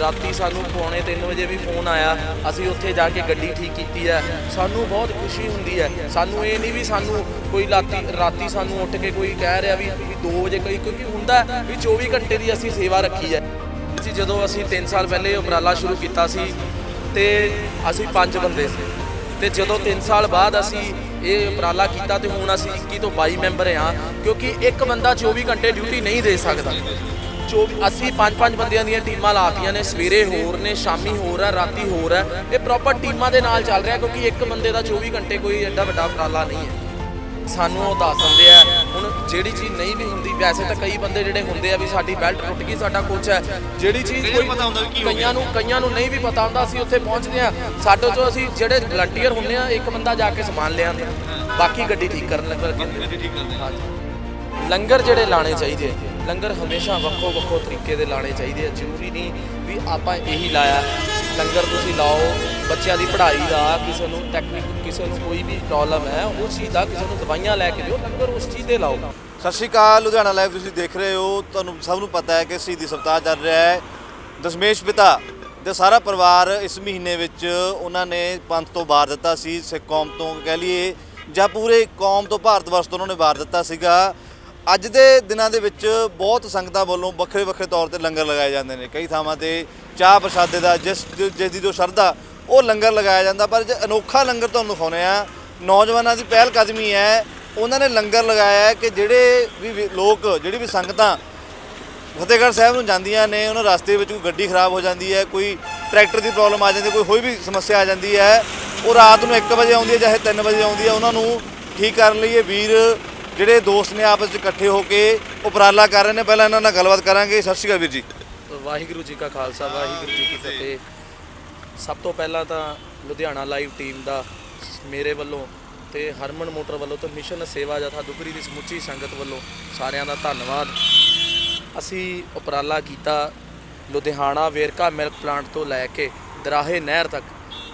ਰਾਤੀ ਸਾਨੂੰ ਪੌਣੇ 3 ਵਜੇ ਵੀ ਫੋਨ ਆਇਆ, ਅਸੀਂ ਉੱਥੇ ਜਾ ਕੇ ਗੱਡੀ ਠੀਕ ਕੀਤੀ ਹੈ। ਸਾਨੂੰ ਬਹੁਤ ਖੁਸ਼ੀ ਹੁੰਦੀ ਹੈ। ਸਾਨੂੰ ਇਹ ਨਹੀਂ ਵੀ ਸਾਨੂੰ ਕੋਈ ਰਾਤੀ ਰਾਤੀ ਸਾਨੂੰ ਉੱਠ ਕੇ ਕੋਈ ਕਹਿ ਰਿਹਾ ਵੀ ਵੀ 2 ਵਜੇ ਕੋਈ, ਕਿਉਂਕਿ ਹੁੰਦਾ ਵੀ 24 ਘੰਟੇ ਦੀ ਅਸੀਂ ਸੇਵਾ ਰੱਖੀ ਹੈ। ਅਸੀਂ ਜਦੋਂ ਅਸੀਂ 3 ਸਾਲ ਪਹਿਲੇ ਉਪਰਾਲਾ ਸ਼ੁਰੂ ਕੀਤਾ ਸੀ, ਤੇ ਅਸੀਂ ਪੰਜ ਬੰਦੇ ਸੀ। ਤੇ ਜਦੋਂ 3 ਸਾਲ ਬਾਅਦ ਅਸੀਂ ਇਹ ਉਪਰਾਲਾ ਕੀਤਾ, ਤੇ ਹੁਣ ਅਸੀਂ 21 ਤੋਂ 22 ਮੈਂਬਰ ਹਾਂ, ਕਿਉਂਕਿ ਇੱਕ ਬੰਦਾ 24 ਘੰਟੇ ਡਿਊਟੀ ਨਹੀਂ ਦੇ ਸਕਦਾ। 24 ਅਸੀਂ ਪੰਜ ਪੰਜ ਬੰਦਿਆਂ ਦੀਆਂ ਟੀਮਾਂ ਲਾਤੀਆਂ ਨੇ ਸਵੇਰੇ ਹੋਰ ਨੇ ਸ਼ਾਮੀ ਹੋਰ ਹੈ ਰਾਤੀ ਹੋਰ ਹੈ ਇਹ ਪ੍ਰੋਪਰ ਟੀਮਾਂ ਦੇ ਨਾਲ ਚੱਲ ਰਿਹਾ ਕਿਉਂਕਿ ਇੱਕ ਬੰਦੇ ਦਾ 24 ਘੰਟੇ ਕੋਈ ਐਡਾ ਵੱਡਾ ਉਪਰਾਲਾ ਨਹੀਂ ਹੈ। ਸਾਨੂੰ ਉਹ ਦੱਸ ਦਿੰਦੇ ਆ ਹੁਣ ਜਿਹੜੀ ਚੀਜ਼ ਨਹੀਂ ਵੀ ਹੁੰਦੀ ਵੈਸੇ ਤਾਂ ਕਈ ਬੰਦੇ ਜਿਹੜੇ ਹੁੰਦੇ ਆ ਵੀ ਸਾਡੀ ਬੈਲਟ ਟੁੱਟ ਗਈ ਸਾਡਾ ਕੋਚ ਹੈ। ਜਿਹੜੀ ਚੀਜ਼ ਕੋਈ ਪਤਾ ਹੁੰਦਾ ਕੀ ਕਈਆਂ ਨੂੰ ਕਈਆਂ ਨੂੰ ਨਹੀਂ ਵੀ ਪਤਾ ਹੁੰਦਾ ਅਸੀਂ ਉੱਥੇ ਪਹੁੰਚਦੇ ਆ ਸਾਡੇ ਚੋਂ ਅਸੀਂ ਜਿਹੜੇ ਵਲੰਟੀਅਰ ਹੁੰਦੇ ਆ ਇੱਕ ਬੰਦਾ ਜਾ ਕੇ ਸਮਾਨ ਲਿਆਂਦਾ ਬਾਕੀ ਗੱਡੀ ਠੀਕ ਕਰਨ ਲੱਗ ਹਾਂਜੀ। ਲੰਗਰ ਜਿਹੜੇ ਲਾਣੇ ਚਾਹੀਦੇ ਲੰਗਰ ਹਮੇਸ਼ਾ ਵੱਖੋ ਵੱਖੋ ਤਰੀਕੇ ਦੇ ਲਾਣੇ ਚਾਹੀਦੇ ਆ। ਜ਼ਰੂਰੀ ਨਹੀਂ ਵੀ ਆਪਾਂ ਇਹੀ ਲਾਇਆ। ਲੰਗਰ ਤੁਸੀਂ ਲਾਓ, ਬੱਚਿਆਂ ਦੀ ਪੜ੍ਹਾਈ ਦਾ, ਕਿਸੇ ਨੂੰ ਟੈਕਨੀਕ ਕਿਸੇ ਨੂੰ ਕੋਈ ਵੀ ਪ੍ਰੋਬਲਮ ਹੈ, ਉਸ ਚੀਜ਼ ਦਾ ਕਿਸੇ ਨੂੰ ਦਵਾਈਆਂ ਲੈ ਕੇ ਦਿਓ, ਲੰਗਰ ਉਸ ਚੀਜ਼ ਦੇ ਲਾਓ। ਸਤਿ ਸ਼੍ਰੀ ਅਕਾਲ, ਲੁਧਿਆਣਾ ਲਾਈਵ ਤੁਸੀਂ ਦੇਖ ਰਹੇ ਹੋ। ਤੁਹਾਨੂੰ ਸਭ ਨੂੰ ਪਤਾ ਹੈ ਕਿ ਸ਼ਹੀਦੀ ਸਪਤਾਹ ਚੱਲ ਰਿਹਾ ਹੈ। ਦਸ਼ਮੇਸ਼ ਪਿਤਾ ਤੇ ਸਾਰਾ ਪਰਿਵਾਰ ਇਸ ਮਹੀਨੇ ਵਿੱਚ ਉਹਨਾਂ ਨੇ ਪੰਥ ਤੋਂ ਬਾਹਰ ਦਿੱਤਾ ਸੀ, ਸਿੱਖ ਕੌਮ ਤੋਂ ਕਹਿ ਲਈਏ, ਜਾਂ ਪੂਰੇ ਕੌਮ ਤੋਂ, ਭਾਰਤ ਵਰਸ਼ ਤੋਂ ਉਹਨਾਂ ਨੇ ਵਾਰ ਦਿੱਤਾ ਸੀਗਾ। ਅੱਜ ਦੇ ਦਿਨਾਂ ਦੇ ਵਿੱਚ ਬਹੁਤ ਸੰਗਤਾਂ ਵੱਲੋਂ ਵੱਖਰੇ ਵੱਖਰੇ ਤੌਰ ਤੇ ਲੰਗਰ ਲਗਾਏ ਜਾਂਦੇ ਨੇ। ਕਈ ਥਾਵਾਂ ਤੇ ਚਾਹ ਪ੍ਰਸ਼ਾਦੇ ਦਾ ਜਿਸ ਜਿਸ ਦੀ ਜੋ ਸ਼ਰਧਾ, ਉਹ ਲੰਗਰ ਲਗਾਇਆ ਜਾਂਦਾ। ਪਰ ਜੇ ਅਨੋਖਾ ਲੰਗਰ ਤੁਹਾਨੂੰ ਦਿਖਾਉਂਦੇ ਆ ਨੌਜਵਾਨਾਂ ਦੀ ਪਹਿਲ ਕਦਮੀ ਹੈ, ਉਹਨਾਂ ਨੇ ਲੰਗਰ ਲਗਾਇਆ ਕਿ ਜਿਹੜੇ ਵੀ ਵੀ, ਲੋਕ, ਜਿਹੜੀ ਵੀ ਸੰਗਤਾਂ ਫਤਿਹਗੜ੍ਹ ਸਾਹਿਬ ਨੂੰ ਜਾਂਦੀਆਂ ਨੇ, ਉਹਨਾਂ ਰਸਤੇ ਵਿੱਚ ਕੋਈ ਗੱਡੀ ਖਰਾਬ ਹੋ ਜਾਂਦੀ ਹੈ, ਕੋਈ ਟਰੈਕਟਰ ਦੀ ਪ੍ਰੋਬਲਮ ਆ ਜਾਂਦੀ ਕੋਈ ਹੋਈ ਵੀ ਸਮੱਸਿਆ ਆ ਜਾਂਦੀ ਹੈ, ਉਹ ਰਾਤ ਨੂੰ 1 ਵਜੇ ਆਉਂਦੀ ਹੈ ਚਾਹੇ 3 ਵਜੇ ਆਉਂਦੀ ਹੈ, ਉਹਨਾਂ ਨੂੰ ਠੀਕ ਕਰਨ ਲਈ ਇਹ ਵੀਰ ਜਿਹੜੇ ਦੋਸਤ ਨੇ ਆਪਸ ਵਿੱਚ ਇਕੱਠੇ ਹੋ ਕੇ ਉਪਰਾਲਾ ਕਰ ਰਹੇ ਨੇ, ਪਹਿਲਾਂ ਇਹਨਾਂ ਨਾਲ ਗੱਲਬਾਤ ਕਰਾਂਗੇ। ਸਤਿ ਸ਼੍ਰੀ ਅਕਾਲ ਵੀਰ ਜੀ। ਵਾਹਿਗੁਰੂ ਜੀ ਕਾ ਖਾਲਸਾ, ਵਾਹਿਗੁਰੂ ਜੀ ਕੀ ਫਤਿਹ। ਸਭ ਤੋਂ ਪਹਿਲਾਂ ਤਾਂ ਲੁਧਿਆਣਾ ਲਾਈਵ ਟੀਮ ਦਾ ਮੇਰੇ ਵੱਲੋਂ ਤੇ ਹਰਮਨ ਮੋਟਰ ਵੱਲੋਂ ਤੇ ਮਿਸ਼ਨ ਸੇਵਾ ਜਥਾ ਦੁਗਰੀ ਦੀ ਸਮੁੱਚੀ ਸੰਗਤ ਵੱਲੋਂ ਸਾਰਿਆਂ ਦਾ ਧੰਨਵਾਦ। ਅਸੀਂ ਉਪਰਾਲਾ ਕੀਤਾ ਲੁਧਿਆਣਾ ਵੇਰਕਾ ਮਿਲਕ ਪਲਾਂਟ ਤੋਂ ਲੈ ਕੇ ਦਰਾਹੇ ਨਹਿਰ ਤੱਕ।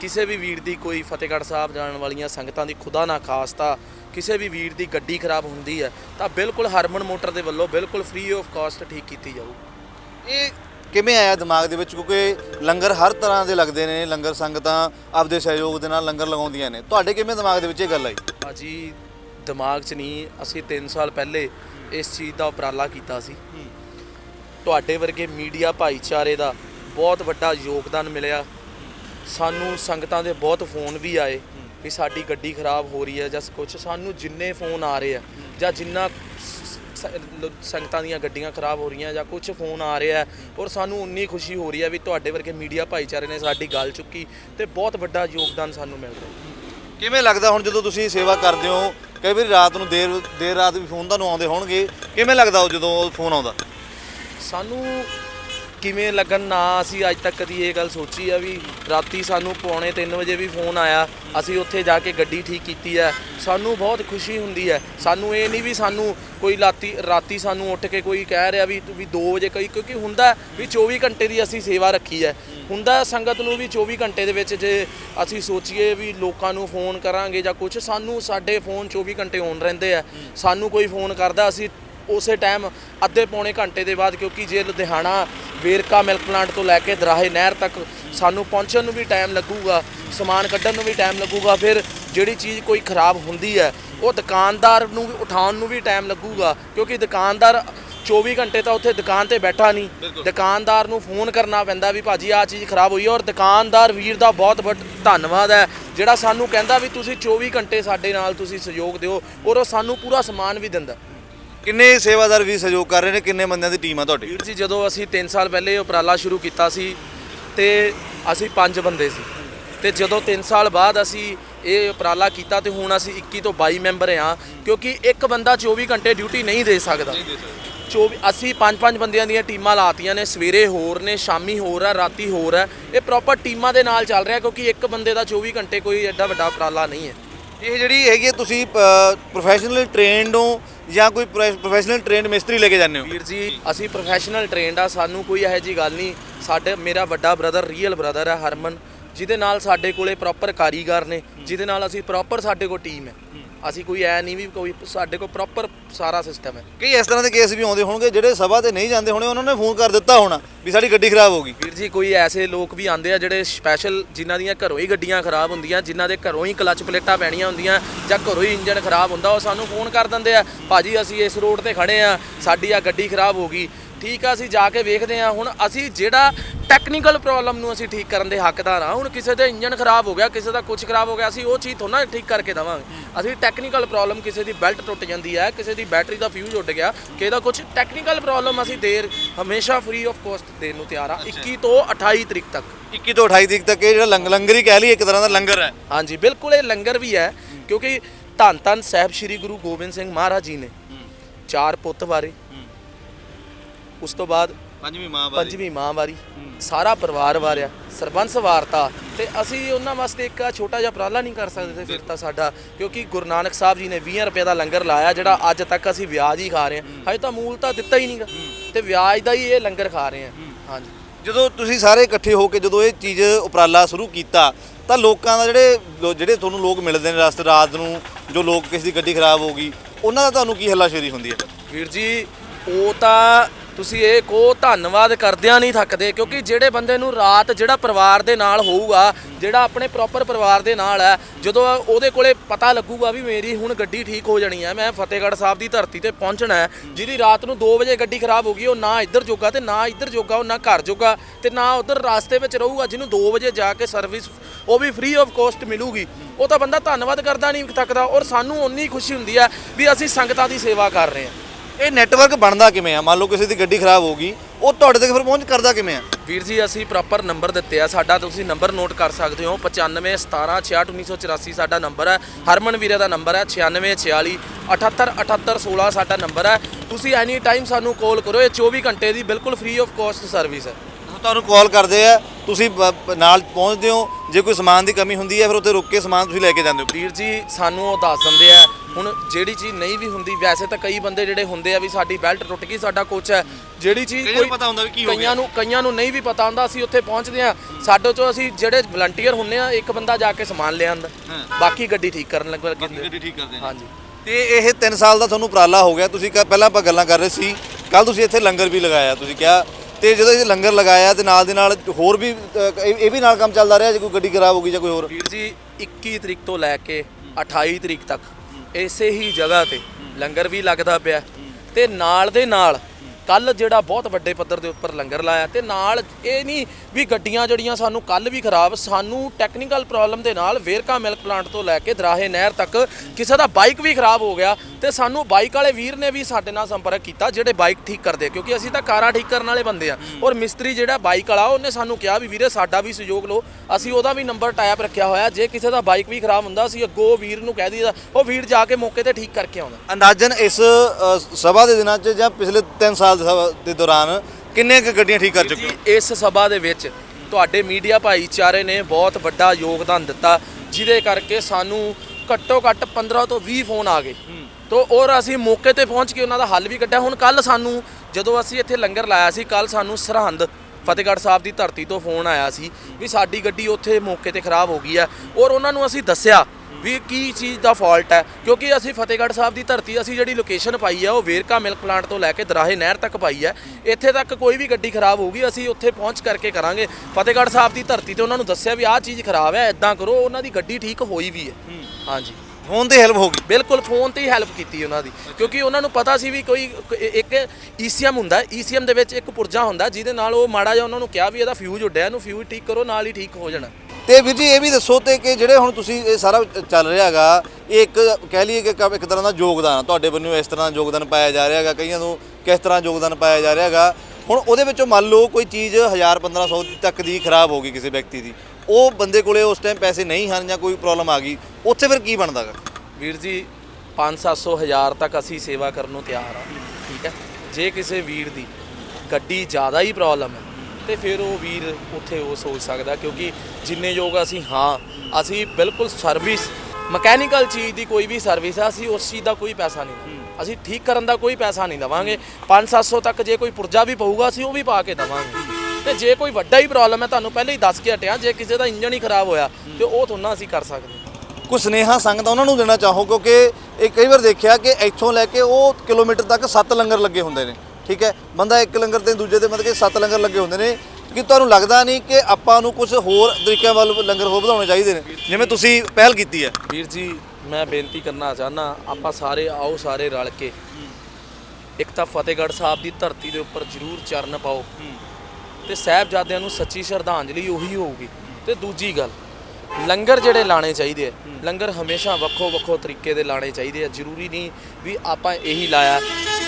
ਕਿਸੇ ਵੀ ਵੀਰ ਦੀ ਕੋਈ ਫਤਿਹਗੜ੍ਹ ਸਾਹਿਬ ਜਾਣ ਵਾਲੀਆਂ ਸੰਗਤਾਂ ਦੀ ਖੁਦਾ ਨਾ ਖਾਸਤਾ ਕਿਸੇ ਵੀ ਵੀਰ ਦੀ ਗੱਡੀ ਖਰਾਬ ਹੁੰਦੀ ਹੈ ਤਾਂ ਬਿਲਕੁਲ ਹਰਮਨ ਮੋਟਰ ਦੇ ਵੱਲੋਂ ਬਿਲਕੁਲ ਫ੍ਰੀ ਆਫ ਕਾਸਟ ਠੀਕ ਕੀਤੀ ਜਾਊ। ਇਹ ਕਿਵੇਂ ਆਇਆ ਦਿਮਾਗ ਦੇ ਵਿੱਚ? ਕਿਉਂਕਿ ਲੰਗਰ ਹਰ ਤਰ੍ਹਾਂ ਦੇ ਲੱਗਦੇ ਨੇ ਲੰਗਰ ਸੰਗਤਾਂ ਆਪਦੇ ਸਹਿਯੋਗ ਦੇ ਨਾਲ ਲੰਗਰ ਲਗਾਉਂਦੀਆਂ ਨੇ। ਤੁਹਾਡੇ ਕਿਵੇਂ ਦਿਮਾਗ ਦੇ ਵਿੱਚ ਇਹ ਗੱਲ ਆਈ? ਭਾਜੀ ਦਿਮਾਗ 'ਚ ਨਹੀਂ ਅਸੀਂ 3 ਸਾਲ ਪਹਿਲੇ ਇਸ ਚੀਜ਼ ਦਾ ਉਪਰਾਲਾ ਕੀਤਾ ਸੀ। ਤੁਹਾਡੇ ਵਰਗੇ ਮੀਡੀਆ ਭਾਈਚਾਰੇ ਦਾ ਬਹੁਤ ਵੱਡਾ ਯੋਗਦਾਨ ਮਿਲਿਆ। ਸਾਨੂੰ ਸੰਗਤਾਂ ਦੇ ਬਹੁਤ ਫੋਨ ਵੀ ਆਏ ਵੀ ਸਾਡੀ ਗੱਡੀ ਖਰਾਬ ਹੋ ਰਹੀ ਹੈ ਜਾਂ ਕੁਝ ਸਾਨੂੰ ਜਿੰਨੇ ਫੋਨ ਆ ਰਹੇ ਆ ਜਾਂ ਜਿੰਨਾ ਸੰਗਤਾਂ ਦੀਆਂ ਗੱਡੀਆਂ ਖਰਾਬ ਹੋ ਰਹੀਆਂ ਜਾਂ ਕੁਝ ਫੋਨ ਆ ਰਿਹਾ ਔਰ ਸਾਨੂੰ ਉਨੀ ਖੁਸ਼ੀ ਹੋ ਰਹੀ ਹੈ ਵੀ ਤੁਹਾਡੇ ਵਰਗੇ ਮੀਡੀਆ ਭਾਈਚਾਰੇ ਨੇ ਸਾਡੀ ਗੱਲ ਚੁੱਕੀ ਤੇ ਬਹੁਤ ਵੱਡਾ ਯੋਗਦਾਨ ਸਾਨੂੰ ਮਿਲ ਰਿਹਾ। ਕਿਵੇਂ ਲੱਗਦਾ ਹੁਣ ਜਦੋਂ ਤੁਸੀਂ ਸੇਵਾ ਕਰਦੇ ਹੋ ਕਈ ਵਾਰੀ ਰਾਤ ਨੂੰ ਦੇਰ ਦੇਰ ਰਾਤ ਵੀ ਫੋਨ ਤੁਹਾਨੂੰ ਆਉਂਦੇ ਹੋਣਗੇ ਕਿਵੇਂ ਲੱਗਦਾ ਉਹ ਜਦੋਂ ਫੋਨ ਆਉਂਦਾ? ਸਾਨੂੰ ਕਿਵੇਂ ਲੱਗਣ ਨਾ ਅਸੀਂ ਅੱਜ ਤੱਕ ਕਦੀ ਇਹ ਗੱਲ ਸੋਚੀ ਆ ਵੀ ਰਾਤੀ ਸਾਨੂੰ ਪੌਣੇ 3 ਵਜੇ ਵੀ ਫੋਨ ਆਇਆ, ਅਸੀਂ ਉੱਥੇ ਜਾ ਕੇ ਗੱਡੀ ਠੀਕ ਕੀਤੀ ਹੈ ਸਾਨੂੰ ਬਹੁਤ ਖੁਸ਼ੀ ਹੁੰਦੀ ਹੈ ਸਾਨੂੰ ਇਹ ਨਹੀਂ ਵੀ ਸਾਨੂੰ ਕੋਈ ਲਾਤੀ, ਰਾਤੀ ਸਾਨੂੰ ਉੱਠ ਕੇ ਕੋਈ ਕਹਿ ਰਿਹਾ ਵੀ ਵੀ 2 ਵਜੇ ਕਈ, ਕਿਉਂਕਿ ਹੁੰਦਾ ਵੀ 24 ਘੰਟੇ ਦੀ ਅਸੀਂ ਸੇਵਾ ਰੱਖੀ ਹੈ ਹੁੰਦਾ ਸੰਗਤ ਨੂੰ ਵੀ 24 ਘੰਟੇ ਦੇ ਵਿੱਚ ਜੇ ਅਸੀਂ ਸੋਚੀਏ ਵੀ ਲੋਕਾਂ ਨੂੰ ਫੋਨ ਕਰਾਂਗੇ ਜਾਂ ਕੁਝ ਸਾਨੂੰ ਸਾਡੇ ਫੋਨ 24 ਘੰਟੇ ਔਨ ਰਹਿੰਦੇ ਆ। ਸਾਨੂੰ ਕੋਈ ਫੋਨ ਕਰਦਾ, ਅਸੀਂ ਉਸੇ ਟਾਈਮ ਅੱਧੇ ਪੌਣੇ ਘੰਟੇ ਦੇ ਬਾਅਦ ਕਿਉਂਕਿ ਜੇ ਲੁਧਿਆਣਾ ਵੇਰਕਾ ਮਿਲਕ ਪਲਾਂਟ ਤੋਂ ਲੈ ਕੇ ਦਰਾਹੇ ਨਹਿਰ ਤੱਕ ਸਾਨੂੰ ਪਹੁੰਚਣ ਨੂੰ ਵੀ ਟਾਈਮ ਲੱਗੂਗਾ ਸਮਾਨ ਕੱਢਣ ਨੂੰ ਵੀ ਟਾਈਮ ਲੱਗੂਗਾ ਫਿਰ ਜਿਹੜੀ ਚੀਜ਼ ਕੋਈ ਖਰਾਬ ਹੁੰਦੀ ਹੈ ਉਹ ਦੁਕਾਨਦਾਰ ਨੂੰ ਵੀ ਉਠਾਉਣ ਨੂੰ ਵੀ ਟਾਈਮ ਲੱਗੂਗਾ ਕਿਉਂਕਿ ਦੁਕਾਨਦਾਰ 24 ਘੰਟੇ ਤਾਂ ਉੱਥੇ ਦੁਕਾਨ ਤੇ ਬੈਠਾ ਨਹੀਂ। ਦੁਕਾਨਦਾਰ ਨੂੰ ਫੋਨ ਕਰਨਾ ਪੈਂਦਾ ਵੀ ਭਾਜੀ ਆਹ ਚੀਜ਼ ਖਰਾਬ ਹੋਈ ਹੈ ਔਰ ਦੁਕਾਨਦਾਰ ਵੀਰ ਦਾ ਬਹੁਤ ਬਹੁਤ ਧੰਨਵਾਦ ਹੈ ਜਿਹੜਾ ਸਾਨੂੰ ਕਹਿੰਦਾ ਵੀ ਤੁਸੀਂ 24 ਘੰਟੇ ਸਾਡੇ ਨਾਲ ਤੁਸੀਂ ਸਹਿਯੋਗ ਦਿਓ ਔਰ ਉਹ ਸਾਨੂੰ ਪੂਰਾ ਸਮਾਨ ਵੀ ਦਿੰਦਾ। ਕਿੰਨੇ ਸੇਵਾਦਾਰ ਵੀ ਸਹਿਯੋਗ ਕਰ ਰਹੇ ਨੇ? ਕਿੰਨੇ ਬੰਦਿਆਂ ਦੀ ਟੀਮ ਆ ਤੁਹਾਡੀ? ਵੀਰ ਜੀ ਜਦੋਂ ਅਸੀਂ 3 ਸਾਲ ਪਹਿਲੇ ਇਹ ਉਪਰਾਲਾ ਸ਼ੁਰੂ ਕੀਤਾ ਸੀ ਤੇ ਅਸੀਂ ਪੰਜ ਬੰਦੇ ਸੀ। ਤੇ ਜਦੋਂ 3 ਸਾਲ ਬਾਅਦ ਅਸੀਂ ਇਹ ਉਪਰਾਲਾ ਕੀਤਾ ਤੇ ਹੁਣ ਅਸੀਂ 21 ਤੋਂ 22 ਮੈਂਬਰ ਹਾਂ ਕਿਉਂਕਿ ਇੱਕ ਬੰਦਾ 24 ਘੰਟੇ ਡਿਊਟੀ ਨਹੀਂ ਦੇ ਸਕਦਾ। 24 ਅਸੀਂ ਪੰਜ ਪੰਜ ਬੰਦਿਆਂ ਦੀਆਂ ਟੀਮਾਂ ਲਾਤੀਆਂ ਨੇ ਸਵੇਰੇ ਹੋਰ ਨੇ ਸ਼ਾਮੀ ਹੋਰ ਹੈ ਰਾਤੀ ਹੋਰ ਹੈ। ਇਹ ਪ੍ਰੋਪਰ ਟੀਮਾਂ ਦੇ ਨਾਲ ਚੱਲ ਰਿਹਾ ਕਿਉਂਕਿ ਇੱਕ ਬੰਦੇ ਦਾ 24 ਘੰਟੇ ਕੋਈ ਐਡਾ ਵੱਡਾ ਉਪਰਾਲਾ ਨਹੀਂ ਹੈ। ਇਹ ਜਿਹੜੀ ਹੈਗੀ ਹੈ ਤੁਸੀਂ ਪ੍ਰੋਫੈਸ਼ਨਲ ਟ੍ਰੇਨਡ ਹੋ ਜਾਂ ਕੋਈ ਪ੍ਰੋਫੈਸ਼ਨਲ ਟ੍ਰੇਨਡ ਮਿਸਤਰੀ ਲੈ ਕੇ ਜਾਂਦੇ ਹੋ? ਵੀਰ ਜੀ, ਅਸੀਂ ਪ੍ਰੋਫੈਸ਼ਨਲ ਟ੍ਰੇਨਡ ਆ, ਸਾਨੂੰ ਕੋਈ ਇਹੋ ਜੀ ਗੱਲ ਨਹੀਂ। ਸਾਡੇ ਮੇਰਾ ਵੱਡਾ ਬ੍ਰਦਰ ਰੀਅਲ ਬ੍ਰਦਰ ਹੈ ਹਰਮਨ, ਜਿਹਦੇ ਨਾਲ ਸਾਡੇ ਕੋਲੇ ਪ੍ਰੋਪਰ ਕਾਰੀਗਰ ਨੇ, ਜਿਹਦੇ ਨਾਲ ਅਸੀਂ ਪ੍ਰੋਪਰ ਸਾਡੇ ਕੋਲ ਟੀਮ ਹੈ। ਅਸੀਂ ਕੋਈ ਐ ਨਹੀਂ ਵੀ ਕੋਈ ਸਾਡੇ ਕੋਲ ਪ੍ਰੋਪਰ ਸਾਰਾ ਸਿਸਟਮ ਹੈ। ਕਈ ਇਸ ਤਰ੍ਹਾਂ ਦੇ ਕੇਸ ਵੀ ਆਉਂਦੇ ਹੋਣਗੇ ਜਿਹੜੇ ਸਭਾ ਤੇ ਨਹੀਂ ਜਾਂਦੇ ਹੋਣੇ ਉਹਨਾਂ ਨੇ ਫੋਨ ਕਰ ਦਿੱਤਾ ਹੋਣਾ ਵੀ ਸਾਡੀ ਗੱਡੀ ਖਰਾਬ ਹੋ ਗਈ। ਵੀਰ ਜੀ ਕੋਈ ਐਸੇ ਲੋਕ ਵੀ ਆਉਂਦੇ ਆ ਜਿਹੜੇ ਸਪੈਸ਼ਲ ਜਿਨ੍ਹਾਂ ਦੀਆਂ ਘਰੋਂ ਹੀ ਗੱਡੀਆਂ ਖਰਾਬ ਹੁੰਦੀਆਂ ਜਿਨ੍ਹਾਂ ਦੇ ਘਰੋਂ ਹੀ ਕਲਚ ਪਲੇਟਾਂ ਪੈਣੀਆਂ ਹੁੰਦੀਆਂ ਜਾਂ ਘਰੋਂ ਹੀ ਇੰਜਨ ਖਰਾਬ ਹੁੰਦਾ ਉਹ ਸਾਨੂੰ ਫੋਨ ਕਰ ਦਿੰਦੇ ਆ ਭਾਜੀ ਅਸੀਂ ਇਸ ਰੋਡ ਤੇ ਖੜੇ ਆ ਸਾਡੀ ਆ ਗੱਡੀ ਖਰਾਬ ਹੋ ਗਈ। ਠੀਕ ਆ ਅਸੀਂ ਜਾ ਕੇ ਵੇਖਦੇ ਆ। ਹੁਣ ਅਸੀਂ ਜਿਹੜਾ ਟੈਕਨੀਕਲ ਪ੍ਰੋਬਲਮ ਨੂੰ ਅਸੀਂ ਠੀਕ ਕਰਨ ਦੇ ਹੱਕਦਾਰ ਆ ਹੁਣ ਕਿਸੇ ਦਾ ਇੰਜਨ ਖਰਾਬ ਹੋ ਗਿਆ ਕਿਸੇ ਦਾ ਕੁਝ ਖਰਾਬ ਹੋ ਗਿਆ ਅਸੀਂ ਉਹ ਚੀਜ਼ ਥੋੜਾ ਠੀਕ ਕਰਕੇ ਦਵਾਂਗੇ। ਅਸੀਂ ਟੈਕਨੀਕਲ ਪ੍ਰੋਬਲਮ ਕਿਸੇ ਦੀ ਬੈਲਟ ਟੁੱਟ ਜਾਂਦੀ ਹੈ ਕਿਸੇ ਦੀ ਬੈਟਰੀ ਦਾ ਫਿਊਜ਼ ਉੱਡ ਗਿਆ ਕਿਸੇ ਦਾ ਕੁਝ ਟੈਕਨੀਕਲ ਪ੍ਰੋਬਲਮ ਅਸੀਂ ਦੇਰ ਹਮੇਸ਼ਾ ਫ੍ਰੀ ਆਫ ਕਾਸਟ ਦੇਣ ਨੂੰ ਤਿਆਰ ਆ 21 ਤੋਂ 28 ਤਰੀਕ ਤੱਕ। 21 ਤੋਂ 28 ਤਰੀਕ ਤੱਕ ਇਹ ਜਿਹੜਾ ਲੰਗ ਲੰਗਰ ਹੀ ਕਹਿ ਲਈਏ ਇੱਕ ਤਰ੍ਹਾਂ ਦਾ ਲੰਗਰ ਹੈ। ਹਾਂਜੀ ਬਿਲਕੁਲ ਇਹ ਲੰਗਰ ਵੀ ਹੈ ਕਿਉਂਕਿ ਧੰਨ ਧੰਨ ਸਾਹਿਬ ਸ੍ਰੀ ਗੁਰੂ ਗੋਬਿੰਦ ਸਿੰਘ ਮਹਾਰਾਜ ਜੀ ਨੇ ਚਾਰ ਪੁੱਤ ਵਾਰੇ ਉਸ ਤੋਂ ਬਾਅਦ ਪੰਜਵੀਂ ਮਾਂ ਪੰਜਵੀਂ ਮਾਂ ਵਾਰੀ। ਸਾਰਾ ਪਰਿਵਾਰ ਵਾਰਿਆ। ਸਰਬੰਸ ਵਾਰਤਾ। ਤੇ ਅਸੀਂ ਉਹਨਾਂ ਵਾਸਤੇ ਇੱਕ ਛੋਟਾ ਜਿਹਾ ਉਪਰਾਲਾ ਨਹੀਂ ਕਰ ਸਕਦੇ ਤੇ ਫਿਰ ਤਾਂ ਸਾਡਾ ਕਿਉਂਕਿ ਗੁਰੂ ਨਾਨਕ ਸਾਹਿਬ ਜੀ ਨੇ 20 ਰੁਪਏ ਦਾ ਲੰਗਰ ਲਾਇਆ ਜਿਹੜਾ ਅੱਜ ਤੱਕ ਅਸੀਂ ਵਿਆਜ ਹੀ ਖਾ ਰਹੇ ਹਾਂ। ਹਜੇ ਤਾਂ ਮੂਲ ਤਾਂ ਦਿੱਤਾ ਹੀ ਨਹੀਂਗਾ ਤੇ ਵਿਆਜ ਦਾ ਹੀ ਇਹ ਲੰਗਰ ਖਾ ਰਹੇ ਹਾਂ। ਹਾਂਜੀ। ਜਦੋਂ ਤੁਸੀਂ ਸਾਰੇ ਇਕੱਠੇ ਹੋ ਕੇ ਜਦੋਂ ਇਹ ਚੀਜ਼ ਉਪਰਾਲਾ ਸ਼ੁਰੂ ਕੀਤਾ ਤਾਂ ਲੋਕਾਂ ਦਾ ਜਿਹੜੇ ਜਿਹੜੇ ਤੁਹਾਨੂੰ ਲੋਕ ਮਿਲਦੇ ਨੇ ਰਸਤੇ ਰਾਤ ਨੂੰ ਜੋ ਲੋਕ ਕਿਸੇ ਦੀ ਗੱਡੀ ਖਰਾਬ ਹੋ ਗਈ ਉਹਨਾਂ ਦਾ ਤੁਹਾਨੂੰ ਕੀ ਹੱਲਾਸ਼ੇਰੀ ਹੁੰਦੀ ਹੈ? ਵੀਰ ਜੀ ਉਹ ਤਾਂ ਤੁਸੀਂ ਇਹ ਕੋ ਧੰਨਵਾਦ ਕਰਦਿਆਂ ਨਹੀਂ ਥੱਕਦੇ, ਕਿਉਂਕਿ ਜਿਹੜੇ ਬੰਦੇ ਨੂੰ ਰਾਤ ਜਿਹੜਾ ਪਰਿਵਾਰ ਦੇ ਨਾਲ ਹੋਊਗਾ, ਜਿਹੜਾ ਆਪਣੇ ਪ੍ਰੋਪਰ ਪਰਿਵਾਰ ਦੇ ਨਾਲ ਹੈ, ਜਦੋਂ ਉਹਦੇ ਕੋਲੇ ਪਤਾ ਲੱਗੂਗਾ ਵੀ ਮੇਰੀ ਹੁਣ ਗੱਡੀ ਠੀਕ ਹੋ ਜਾਣੀ ਹੈ, ਮੈਂ ਫਤਿਹਗੜ੍ਹ ਸਾਹਿਬ ਦੀ ਧਰਤੀ ਤੇ ਪਹੁੰਚਣਾ ਹੈ, ਜਿਹਦੀ ਰਾਤ ਨੂੰ 2 ਵਜੇ ਗੱਡੀ ਖਰਾਬ ਹੋ ਗਈ, ਉਹ ਨਾ ਇੱਧਰ ਜੋਗਾ ਤੇ ਨਾ ਇੱਧਰ ਜੋਗਾ, ਉਹ ਨਾ ਘਰ ਜੋਗਾ ਤੇ ਨਾ ਉਧਰ ਰਾਸਤੇ ਵਿੱਚ ਰਹੂਗਾ, ਜਿਹਨੂੰ 2 ਵਜੇ ਜਾ ਕੇ ਸਰਵਿਸ ਉਹ ਵੀ ਫ੍ਰੀ ਆਫ ਕੋਸਟ ਮਿਲੂਗੀ। ਉਹ ਤਾਂ ਬੰਦਾ ਧੰਨਵਾਦ ਕਰਦਾ ਨਹੀਂ ਥੱਕਦਾ, ਔਰ ਸਾਨੂੰ ਉਨੀ ਖੁਸ਼ੀ ਹੁੰਦੀ ਹੈ ਵੀ ਅਸੀਂ ਸੰਗਤਾਂ ਦੀ ਸੇਵਾ ਕਰ ਰਹੇ ਹਾਂ। ਇਹ ਨੈਟਵਰਕ ਬਣਦਾ ਕਿਵੇਂ ਆ? ਮੰਨ ਲਓ ਕਿਸੇ ਦੀ ਗੱਡੀ ਖਰਾਬ ਹੋ ਗਈ ਉਹ ਤੁਹਾਡੇ ਤੱਕ ਫਿਰ ਪਹੁੰਚ ਕਰਦਾ ਕਿਵੇਂ ਆ? ਵੀਰ ਜੀ ਅਸੀਂ ਪ੍ਰੋਪਰ ਨੰਬਰ ਦਿੱਤੇ ਆ। ਸਾਡਾ ਤੁਸੀਂ ਨੰਬਰ ਨੋਟ ਕਰ ਸਕਦੇ ਹੋ। 95 17 66 1984 ਸਾਡਾ ਨੰਬਰ ਹੈ ਹਰਮਨ ਵੀਰੇ ਦਾ ਨੰਬਰ ਹੈ 96 46 78 78 16 ਸਾਡਾ ਨੰਬਰ ਹੈ ਤੁਸੀਂ ਐਨੀ ਟਾਈਮ ਸਾਨੂੰ ਕਾਲ ਕਰੋ ਇਹ 24 ਘੰਟੇ ਦੀ ਬਿਲਕੁਲ ਫ੍ਰੀ ਆਫ ਕਾਸਟ ਸਰਵਿਸ ਹੈ ਤੁਹਾਨੂੰ ਕਾਲ ਕਰਦੇ ਆ ਤੁਸੀਂ ਨਾਲ ਪਹੁੰਚਦੇ ਹੋ। ਜੇ ਕੋਈ ਸਮਾਨ ਦੀ ਕਮੀ ਹੁੰਦੀ ਹੈ ਫਿਰ ਉੱਥੇ ਰੁਕ ਕੇ ਸਮਾਨ ਤੁਸੀਂ ਲੈ ਕੇ ਜਾਂਦੇ ਹੋ। ਵੀਰ ਜੀ ਸਾਨੂੰ ਉਹ ਦੱਸ ਦਿੰਦੇ ਆ ਹੁਣ ਜਿਹੜੀ ਚੀਜ਼ ਨਹੀਂ ਵੀ ਹੁੰਦੀ ਵੈਸੇ ਤਾਂ ਕਈ ਬੰਦੇ ਜਿਹੜੇ ਹੁੰਦੇ ਆ ਵੀ ਸਾਡੀ ਬੈਲਟ ਟੁੱਟ ਗਈ ਸਾਡਾ ਕੋਚ ਹੈ। ਜਿਹੜੀ ਚੀਜ਼ ਕਈਆਂ ਨੂੰ ਪਤਾ ਹੁੰਦਾ ਵੀ ਕੀ ਹੋ ਕਈਆਂ ਨੂੰ ਕਈਆਂ ਨੂੰ ਨਹੀਂ ਵੀ ਪਤਾ ਹੁੰਦਾ ਅਸੀਂ ਉੱਥੇ ਪਹੁੰਚਦੇ ਆ ਸਾਡੇ ਚੋਂ ਅਸੀਂ ਜਿਹੜੇ ਵਲੰਟੀਅਰ ਹੁੰਨੇ ਆ ਇੱਕ ਬੰਦਾ ਜਾ ਕੇ ਸਮਾਨ ਲੈ ਆਂਦਾ ਬਾਕੀ ਗੱਡੀ ਠੀਕ ਕਰਨ ਲੱਗ ਗੱਡੀ ਠੀਕ ਕਰਦੇ ਹਾਂਜੀ। ਤੇ ਇਹ 3 ਸਾਲ ਦਾ ਤੁਹਾਨੂੰ ਉਪਰਾਲਾ ਹੋ ਗਿਆ। ਤੁਸੀਂ ਕ- ਪਹਿਲਾਂ ਆਪਾਂ ਗੱਲਾਂ ਕਰ ਰਹੇ ਸੀ ਕੱਲ ਤੁਸੀਂ ਇੱਥੇ ਲੰਗਰ ਵੀ ਲਗਾਇਆ ਤੁਸੀਂ ਕਿਹਾ। ਤੇ ਜਦੋਂ ਇਹ ਲੰਗਰ ਲਗਾਇਆ ਤੇ ਨਾਲ ਦੇ ਨਾਲ ਹੋਰ ਵੀ ਅ, ਇਹ ਇਹ ਵੀ ਨਾਲ ਕੰਮ ਚੱਲਦਾ ਰਿਹਾ ਜੇ ਕੋਈ ਗੱਡੀ ਖਰਾਬ ਹੋ ਗਈ ਜਾਂ ਕੋਈ ਹੋਰ? ਵੀਰ ਜੀ 21 ਤਰੀਕ ਤੋਂ ਲੈ ਕੇ 28 ਤਰੀਕ ਤੱਕ ਇਸੇ ਹੀ ਜਗ੍ਹਾ ਤੇ ਲੰਗਰ ਵੀ ਲੱਗਦਾ ਪਿਆ ਤੇ ਨਾਲ ਦੇ ਨਾਲ ਕੱਲ ਜਿਹੜਾ ਬਹੁਤ ਵੱਡੇ ਪੱਧਰ ਦੇ ਉੱਪਰ ਲੰਗਰ ਲਾਇਆ ਤੇ ਨਾਲ ਇਹ ਨਹੀਂ ਵੀ ਗੱਡੀਆਂ ਜਿਹੜੀਆਂ ਸਾਨੂੰ ਕੱਲ ਵੀ ਖਰਾਬ, ਸਾਨੂੰ ਟੈਕਨੀਕਲ ਪ੍ਰੋਬਲਮ ਦੇ ਨਾਲ ਵੇਰਕਾ ਮਿਲਕ ਪਲਾਂਟ ਤੋਂ ਲੈ ਕੇ ਦਰਾਹੇ ਨਹਿਰ ਤੱਕ ਕਿਸੇ ਦਾ ਬਾਈਕ ਵੀ ਖਰਾਬ ਹੋ ਗਿਆ ਤੇ ਸਾਨੂੰ ਬਾਈਕ ਵਾਲੇ ਵੀਰ ਨੇ ਵੀ ਸਾਡੇ ਨਾਲ ਸੰਪਰਕ ਕੀਤਾ ਜਿਹੜੇ ਬਾਈਕ ਠੀਕ ਕਰਦੇ ਕਿਉਂਕਿ ਅਸੀਂ ਤਾਂ ਕਾਰਾਂ ਠੀਕ ਕਰਨ ਵਾਲੇ ਬੰਦੇ ਆ। ਔਰ ਮਿਸਤਰੀ ਜਿਹੜਾ ਬਾਈਕ ਵਾਲਾ ਉਹਨੇ ਸਾਨੂੰ ਕਿਹਾ ਵੀ ਵੀਰੇ ਸਾਡਾ ਵੀ ਸਹਿਯੋਗ ਲਓ। ਅਸੀਂ ਉਹਦਾ ਵੀ ਨੰਬਰ ਟਾਈਪ ਰੱਖਿਆ ਹੋਇਆ। ਜੇ ਕਿਸੇ ਦਾ ਬਾਈਕ ਵੀ ਖਰਾਬ ਹੁੰਦਾ ਅਸੀਂ ਅੱਗੋਂ ਵੀਰ ਨੂੰ ਕਹਿ ਦਈਦਾ ਉਹ ਵੀਰ ਜਾ ਕੇ ਮੌਕੇ ਤੇ ਠੀਕ ਕਰਕੇ ਆਉਂਦਾ। ਅੰਦਾਜ਼ਨ ਇਸ ਸਭਾ ਦੇ ਦਿਨਾਂ 'ਚ ਜਾਂ ਪਿਛਲੇ 3 ਸਾਲ ਦੇ ਦੌਰਾਨ ਕਿੰਨੇ ਕੁ ਗੱਡੀਆਂ ਠੀਕ ਕਰ ਚੁੱਕੇ ਹੋ? ਇਸ ਸਭਾ ਦੇ ਵਿੱਚ ਤੁਹਾਡੇ ਮੀਡੀਆ ਭਾਈਚਾਰੇ ਨੇ ਬਹੁਤ ਵੱਡਾ ਯੋਗਦਾਨ ਦਿੱਤਾ ਜਿਹਦੇ ਕਰਕੇ ਸਾਨੂੰ ਘੱਟੋ ਘੱਟ 15 ਤੋਂ 20 ਫੋਨ ਆ ਗਏ। ਤੋ ਔਰ ਅਸੀਂ ਮੌਕੇ ਤੇ ਪਹੁੰਚ ਕੇ ਉਹਨਾਂ ਦਾ ਹੱਲ ਵੀ ਕੱਢਿਆ। ਹੁਣ ਕੱਲ ਸਾਨੂੰ ਜਦੋਂ ਅਸੀਂ ਇੱਥੇ ਲੰਗਰ ਲਾਇਆ ਸੀ ਕੱਲ ਸਾਨੂੰ ਸਰਹੰਦ ਫਤਿਹਗੜ੍ਹ ਸਾਹਿਬ ਦੀ ਧਰਤੀ ਤੋਂ ਫੋਨ ਆਇਆ ਸੀ ਵੀ ਸਾਡੀ ਗੱਡੀ ਉੱਥੇ ਮੌਕੇ ਤੇ ਖਰਾਬ ਹੋ ਗਈ ਹੈ। ਔਰ ਉਹਨਾਂ ਨੂੰ ਅਸੀਂ ਦੱਸਿਆ ਵੀ ਕੀ ਚੀਜ਼ ਦਾ ਫਾਲਟ ਹੈ ਕਿਉਂਕਿ ਅਸੀਂ ਫਤਿਹਗੜ੍ਹ ਸਾਹਿਬ ਦੀ ਧਰਤੀ ਅਸੀਂ ਜਿਹੜੀ ਲੋਕੇਸ਼ਨ ਪਾਈ ਹੈ ਉਹ ਵੇਰਕਾ ਮਿਲਕ ਪਲਾਂਟ ਤੋਂ ਲੈ ਕੇ ਦਰਾਹੇ ਨਹਿਰ ਤੱਕ ਪਾਈ ਹੈ। ਇੱਥੇ ਤੱਕ ਕੋਈ ਵੀ ਗੱਡੀ ਖਰਾਬ ਹੋਊਗੀ ਅਸੀਂ ਉੱਥੇ ਪਹੁੰਚ ਕਰਕੇ ਕਰਾਂਗੇ। ਫਤਿਹਗੜ੍ਹ ਸਾਹਿਬ ਦੀ ਧਰਤੀ ਤੇ ਉਹਨਾਂ ਨੂੰ ਦੱਸਿਆ ਵੀ ਆਹ ਚੀਜ਼ ਖਰਾਬ ਹੈ ਇਦਾਂ ਕਰੋ ਉਹਨਾਂ ਦੀ ਗੱਡੀ ਠੀਕ ਹੋਈ ਵੀ ਹੈ। ਹਾਂਜੀ। ਫੋਨ ਤੇ ਹੈਲਪ ਹੋ ਗਈ। ਬਿਲਕੁਲ ਫੋਨ ਤੇ ਹੀ ਹੈਲਪ ਕੀਤੀ ਉਹਨਾਂ ਦੀ। ਕਿਉਂਕਿ ਉਹਨਾਂ ਨੂੰ ਪਤਾ ਸੀ ਵੀ ਕੋਈ ਇੱਕ ਈਸੀਐਮ ਹੁੰਦਾ ਈਸੀਐਮ ਦੇ ਵਿੱਚ ਇੱਕ ਪੁਰਜਾ ਹੁੰਦਾ ਜਿਹਦੇ ਨਾਲ ਉਹ ਮਾੜਾ ਜਿਹਾ ਉਹਨਾਂ ਨੂੰ ਕਿਹਾ ਵੀ ਇਹਦਾ ਫਿਊਜ਼ ਉੱਡਿਆ ਇਹਨੂੰ ਫਿਊਜ਼ ਠੀਕ ਕਰੋ ਨਾਲ ਹੀ ਠੀਕ ਹੋ ਜਾਣਾ। ਤੇ ਵੀਰ ਜੀ ਇਹ ਵੀ ਦੱਸੋ ਤੇ ਕਿ ਜਿਹੜੇ ਹੁਣ ਤੁਸੀਂ ਇਹ ਸਾਰਾ ਚੱਲ ਰਿਹਾ ਹੈਗਾ ਇਹ ਇੱਕ ਕਹਿ ਲਈਏ ਕਿ ਇੱਕ ਤਰ੍ਹਾਂ ਦਾ ਯੋਗਦਾਨ। ਤੁਹਾਡੇ ਵੱਲੋਂ ਇਸ ਤਰ੍ਹਾਂ ਯੋਗਦਾਨ ਪਾਇਆ ਜਾ ਰਿਹਾ ਹੈਗਾ ਕਈਆਂ ਨੂੰ ਕਿਸ ਤਰ੍ਹਾਂ ਯੋਗਦਾਨ ਪਾਇਆ ਜਾ ਰਿਹਾ ਹੈਗਾ। ਹੁਣ ਉਹਦੇ ਵਿੱਚੋਂ ਮੰਨ ਲਓ ਕੋਈ ਚੀਜ਼ 1000 1500 ਤੱਕ ਦੀ ਖਰਾਬ ਹੋ ਗਈ ਕਿਸੇ ਵਿਅਕਤੀ ਦੀ। ਉਹ ਬੰਦੇ ਕੋਲੇ ਉਸ ਟਾਈਮ ਪੈਸੇ ਨਹੀਂ ਹਨ ਜਾਂ ਕੋਈ ਪ੍ਰੋਬਲਮ ਆ ਗਈ ਉੱਥੇ ਫਿਰ ਕੀ ਬਣਦਾ ਗਾ? ਵੀਰ ਜੀ 5-700 ਹਜ਼ਾਰ ਤੱਕ ਅਸੀਂ ਸੇਵਾ ਕਰਨ ਨੂੰ ਤਿਆਰ ਆ ਠੀਕ ਹੈ? ਜੇ ਕਿਸੇ ਵੀਰ ਦੀ ਗੱਡੀ ਜ਼ਿਆਦਾ ਹੀ ਪ੍ਰੋਬਲਮ ਹੈ ਤੇ ਫਿਰ ਉਹ ਵੀਰ ਉੱਥੇ ਉਹ ਸੋਚ ਸਕਦਾ ਕਿਉਂਕਿ ਜਿੰਨੇ ਯੋਗ ਅਸੀਂ ਹਾਂ ਅਸੀਂ ਬਿਲਕੁਲ ਸਰਵਿਸ ਮਕੈਨੀਕਲ ਚੀਜ਼ ਦੀ ਕੋਈ ਵੀ ਸਰਵਿਸ ਆ ਅਸੀਂ ਉਸ ਚੀਜ਼ ਦਾ ਕੋਈ ਪੈਸਾ ਨਹੀਂ। ਅਸੀਂ ਠੀਕ ਕਰਨ ਦਾ ਕੋਈ ਪੈਸਾ ਨਹੀਂ ਲਵਾਂਗੇ 5-700 ਤੱਕ ਜੇ ਕੋਈ ਪੁਰਜਾ ਵੀ ਪਊਗਾ ਅਸੀਂ ਉਹ ਵੀ ਪਾ ਕੇ ਦਵਾਂਗੇ। ਤੇ ਜੇ ਕੋਈ ਵੱਡਾ ਹੀ ਪ੍ਰੋਬਲਮ ਹੈ ਤੁਹਾਨੂੰ ਪਹਿਲੇ ਹੀ ਦੱਸ ਕੇ ਹਟਿਆ ਜੇ ਕਿਸੇ ਦਾ ਇੰਜਨ ਹੀ ਖਰਾਬ ਹੋਇਆ ਤੇ ਉਹ ਤੁਹਾਨੂੰ ਅਸੀਂ ਕਰ ਸਕਦੇ ਹਾਂ। ਕੋਈ ਸੁਨੇਹਾ ਸੰਗਤ ਉਹਨਾਂ ਨੂੰ ਦੇਣਾ ਚਾਹੋ ਕਿਉਂਕਿ ਇਹ ਕਈ ਵਾਰ ਦੇਖਿਆ ਕਿ ਇੱਥੋਂ ਲੈ ਕੇ ਉਹ ਕਿਲੋਮੀਟਰ ਤੱਕ ਸੱਤ ਲੰਗਰ ਲੱਗੇ ਹੁੰਦੇ ਨੇ ਠੀਕ ਹੈ? ਬੰਦਾ ਇੱਕ ਲੰਗਰ ਤੇ ਦੂਜੇ ਤੇ ਮਤਲਬ ਕਿ ਸੱਤ ਲੰਗਰ ਲੱਗੇ ਹੁੰਦੇ ਨੇ ਕਿ ਤੁਹਾਨੂੰ ਲੱਗਦਾ ਨਹੀਂ ਕਿ ਆਪਾਂ ਨੂੰ ਕੁਝ ਹੋਰ ਤਰੀਕਿਆਂ ਵੱਲ ਲੰਗਰ ਹੋਰ ਵਧਾਉਣੇ ਚਾਹੀਦੇ ਨੇ? ਜਿਵੇਂ ਤੁਸੀਂ ਪਹਿਲ ਕੀਤੀ ਹੈ। ਵੀਰ ਜੀ ਮੈਂ ਬੇਨਤੀ ਕਰਨਾ ਚਾਹਨਾ ਆਪਾਂ ਸਾਰੇ ਆਓ ਸਾਰੇ ਰਲ ਕੇ। ਇੱਕ ਤਾਂ ਫਤਿਹਗੜ੍ਹ ਸਾਹਿਬ ਦੀ ਧਰਤੀ ਦੇ ਉੱਪਰ ਜ਼ਰੂਰ ਚਰਨ ਪਾਓ। ਤੇ ਸਾਹਿਬਜ਼ਾਦਿਆਂ ਨੂੰ ਸੱਚੀ ਸ਼ਰਧਾਂਜਲੀ ਉਹੀ ਹੋਊਗੀ। ਤੇ ਦੂਜੀ ਗੱਲ ਲੰਗਰ ਜਿਹੜੇ ਲਾਣੇ ਚਾਹੀਦੇ ਆ ਲੰਗਰ ਹਮੇਸ਼ਾ ਵੱਖੋ ਵੱਖੋ ਤਰੀਕੇ ਦੇ ਲਾਣੇ ਚਾਹੀਦੇ ਆ। ਜ਼ਰੂਰੀ ਨਹੀਂ ਵੀ ਆਪਾਂ ਇਹੀ ਲਾਇਆ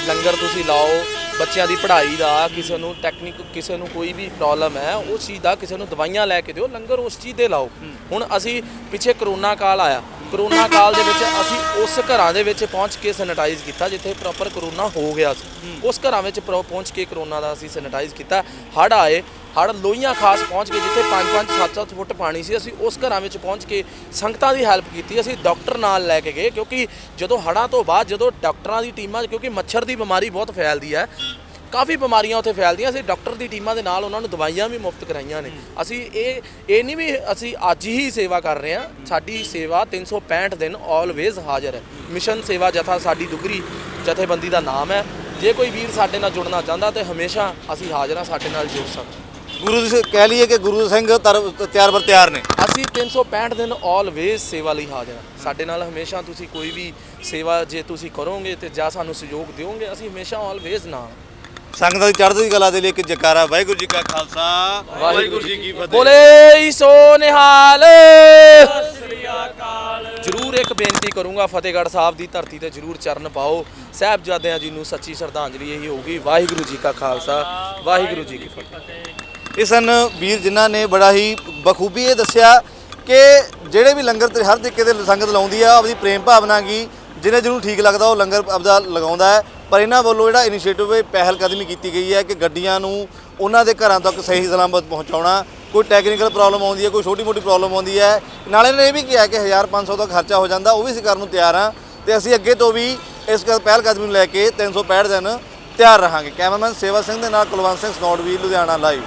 ਲੰਗਰ ਤੁਸੀਂ ਲਾਓ ਬੱਚਿਆਂ ਦੀ ਪੜ੍ਹਾਈ ਦਾ ਕਿਸੇ ਨੂੰ ਟੈਕਨੀਕ ਕਿਸੇ ਨੂੰ ਕੋਈ ਵੀ ਪ੍ਰੋਬਲਮ ਹੈ ਉਸ ਚੀਜ਼ ਦਾ ਕਿਸੇ ਨੂੰ ਦਵਾਈਆਂ ਲੈ ਕੇ ਦਿਓ ਲੰਗਰ ਉਸ ਚੀਜ਼ ਦੇ ਲਾਓ। ਹੁਣ ਅਸੀਂ ਪਿੱਛੇ ਕਰੋਨਾ ਕਾਲ ਆਇਆ ਕਰੋਨਾ ਕਾਲ ਦੇ ਵਿੱਚ ਅਸੀਂ ਉਸ ਘਰਾਂ ਦੇ ਵਿੱਚ ਪਹੁੰਚ ਕੇ ਸੈਨੀਟਾਈਜ਼ ਕੀਤਾ ਜਿੱਥੇ ਪ੍ਰੋਪਰ ਕਰੋਨਾ ਹੋ ਗਿਆ ਸੀ। ਉਸ ਘਰਾਂ ਵਿੱਚ ਪਹੁੰਚ ਕੇ ਕਰੋਨਾ ਦਾ ਅਸੀਂ ਸੈਨੀਟਾਈਜ਼ ਕੀਤਾ। ਹੜ ਆਏ ਹੜ ਲੋਹੀਆਂ ਖਾਸ ਪਹੁੰਚ ਕੇ ਜਿੱਥੇ 5-5 7-7 ਫੁੱਟ ਪਾਣੀ ਸੀ ਅਸੀਂ ਉਸ ਘਰਾਂ ਵਿੱਚ ਪਹੁੰਚ ਕੇ ਸੰਗਤਾਂ ਦੀ ਹੈਲਪ ਕੀਤੀ। ਅਸੀਂ ਡਾਕਟਰ ਨਾਲ ਲੈ ਕੇ ਗਏ ਕਿਉਂਕਿ ਜਦੋਂ ਹੜਾਂ ਤੋਂ ਬਾਅਦ ਜਦੋਂ ਡਾਕਟਰਾਂ ਦੀ ਟੀਮਾਂ ਕਿਉਂਕਿ ਮੱਛਰ ਦੀ ਬਿਮਾਰੀ ਬਹੁਤ ਫੈਲਦੀ ਹੈ ਕਾਫੀ ਬਿਮਾਰੀਆਂ ਉੱਥੇ ਫੈਲਦੀਆਂ ਅਸੀਂ ਡਾਕਟਰ ਦੀ ਟੀਮਾਂ ਦੇ ਨਾਲ ਉਹਨਾਂ ਨੂੰ ਦਵਾਈਆਂ ਵੀ ਮੁਫਤ ਕਰਾਈਆਂ ਨੇ। ਅਸੀਂ ਇਹ ਇਹ ਨਹੀਂ ਵੀ ਅਸੀਂ ਅੱਜ ਹੀ ਸੇਵਾ ਕਰ ਰਹੇ ਹਾਂ। ਸਾਡੀ ਸੇਵਾ 365 ਦਿਨ ਆਲਵੇਜ਼ ਹਾਜ਼ਰ ਹੈ। ਮਿਸ਼ਨ ਸੇਵਾ ਜਥਾ ਸਾਡੀ ਦੁਗਰੀ ਜਥੇਬੰਦੀ ਦਾ ਨਾਮ ਹੈ। ਜੇ ਕੋਈ ਵੀਰ ਸਾਡੇ ਨਾਲ ਜੁੜਨਾ ਚਾਹੁੰਦਾ ਤੇ ਹਮੇਸ਼ਾ ਅਸੀਂ ਹਾਜ਼ਰ ਹਾਂ ਸਾਡੇ ਨਾਲ ਜੁੜ ਸਕਦਾ ਗੁਰੂ ਜੀ ਕਹਿ ਲਈਏ ਕਿ ਗੁਰੂ ਸਿੰਘ ਤਿਆਰ ਬਰ ਤਿਆਰ ਨੇ। ਅਸੀਂ 365 ਦਿਨ ਆਲਵੇਜ਼ ਸੇਵਾ ਲਈ ਹਾਜ਼ਰ ਹਾਂ। ਸਾਡੇ ਨਾਲ ਹਮੇਸ਼ਾ ਤੁਸੀਂ ਕੋਈ ਵੀ ਸੇਵਾ ਜੇ ਤੁਸੀਂ ਕਰੋਗੇ ਤੇ ਜਾਂ ਸਾਨੂੰ ਸਹਿਯੋਗ ਦਿਓਗੇ ਅਸੀਂ ਹਮੇਸ਼ਾ ਆਲਵੇਜ਼ ਨਾਲ ਸੰਗਤਾਂ ਦੀ ਚੜ੍ਹਦੀ ਕਲਾ ਦੇ ਲਈ ਇੱਕ ਜਕਾਰਾ। ਵਾਹਿਗੁਰੂ ਜੀ ਕਾ ਖਾਲਸਾ। ਵਾਹਿਗੁਰੂ ਜੀ ਕੀ ਫਤਿਹ। ਬੋਲੇ ਸੋ ਨਿਹਾਲ। ਜਰੂਰ ਇੱਕ ਬੇਨਤੀ ਕਰੂੰਗਾ ਫਤਿਹਗੜ੍ਹ ਸਾਹਿਬ ਦੀ ਧਰਤੀ ਤੇ ਜਰੂਰ ਚਰਨ ਪਾਓ। ਸਾਹਿਬਜ਼ਾਦਿਆਂ ਜੀ ਨੂੰ ਸੱਚੀ ਸ਼ਰਧਾਂਜਲੀ ਇਹੀ ਹੋਊਗੀ। ਵਾਹਿਗੁਰੂ ਜੀ ਕਾ ਖਾਲਸਾ। ਵਾਹਿਗੁਰੂ ਜੀ ਕੀ ਫਤਿਹ। ਇਹ ਸਨ ਵੀਰ ਜਿਨ੍ਹਾਂ ਨੇ ਬੜਾ ਹੀ ਬਖੂਬੀ ਇਹ ਦੱਸਿਆ ਕਿ ਜਿਹੜੇ ਵੀ ਲੰਗਰ ਤੇ ਹਰ ਤਰੀਕੇ ਦੇ ਸੰਗਤ ਲਾਉਂਦੀ ਆ ਆਪਦੀ ਪ੍ਰੇਮ ਭਾਵਨਾ ਕੀ ਜਿਹਨੇ ਜਿਹਨੂੰ ਠੀਕ ਲੱਗਦਾ ਉਹ ਲੰਗਰ ਆਪਦਾ ਲਗਾਉਂਦਾ ਹੈ। ਪਰ ਇਹਨਾਂ ਵੱਲੋਂ ਜਿਹੜਾ ਇਨੀਸ਼ੀਏਟਿਵ ਹੈ ਪਹਿਲ ਕਦਮੀ ਕੀਤੀ ਗਈ ਹੈ ਕਿ ਗੱਡੀਆਂ ਨੂੰ ਉਹਨਾਂ ਦੇ ਘਰਾਂ ਤੱਕ ਸਹੀ ਸਲਾਮਤ ਪਹੁੰਚਾਉਣਾ। ਕੋਈ ਟੈਕਨੀਕਲ ਪ੍ਰੋਬਲਮ ਆਉਂਦੀ ਹੈ, ਕੋਈ ਛੋਟੀ ਮੋਟੀ ਪ੍ਰੋਬਲਮ ਆਉਂਦੀ ਹੈ। ਨਾਲ ਇਹਨਾਂ ਨੇ ਇਹ ਵੀ ਕਿਹਾ ਕਿ 1500 ਦਾ ਖਰਚਾ ਹੋ ਜਾਂਦਾ, ਉਹ ਵੀ ਅਸੀਂ ਕਰਨ ਨੂੰ ਤਿਆਰ ਹਾਂ। ਤੇ ਅਸੀਂ ਅੱਗੇ ਤੋਂ ਵੀ ਇਸ ਕ- ਪਹਿਲ ਕਦਮੀ ਨੂੰ ਲੈ ਕੇ 365 ਦਿਨ ਤਿਆਰ ਰਹਾਂਗੇ। ਕੈਮਰਾਮੈਨ ਸੇਵਾ ਸਿੰਘ ਦੇ ਨਾਲ ਕੁਲਵੰਤ ਸਿੰਘ ਸਨੌਟ ਵੀ ਲੁਧਿਆਣਾ ਲਾਈਵ